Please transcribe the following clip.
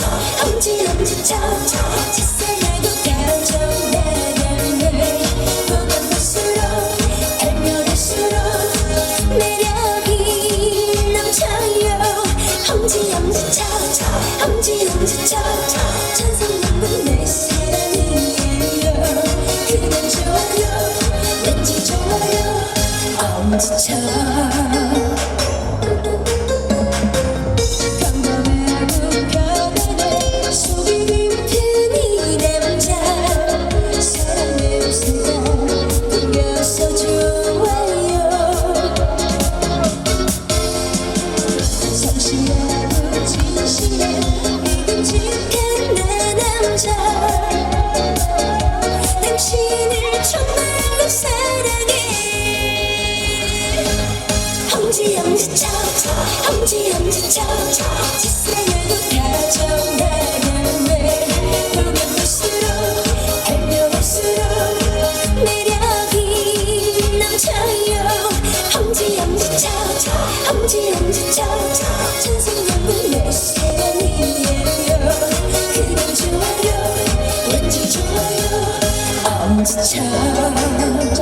엄지 엄지척 짓살나고 가져 나가네 보면 볼수록 알면 할수록 매력이 넘쳐요 엄지 엄지척 엄지 엄지척 천생연분 내 사랑이에요 그냥 좋아요 왠지 좋아요 엄지척 수록 매력이 넘쳐요 엄지 엄지 엄지척 천생연분 내사 지척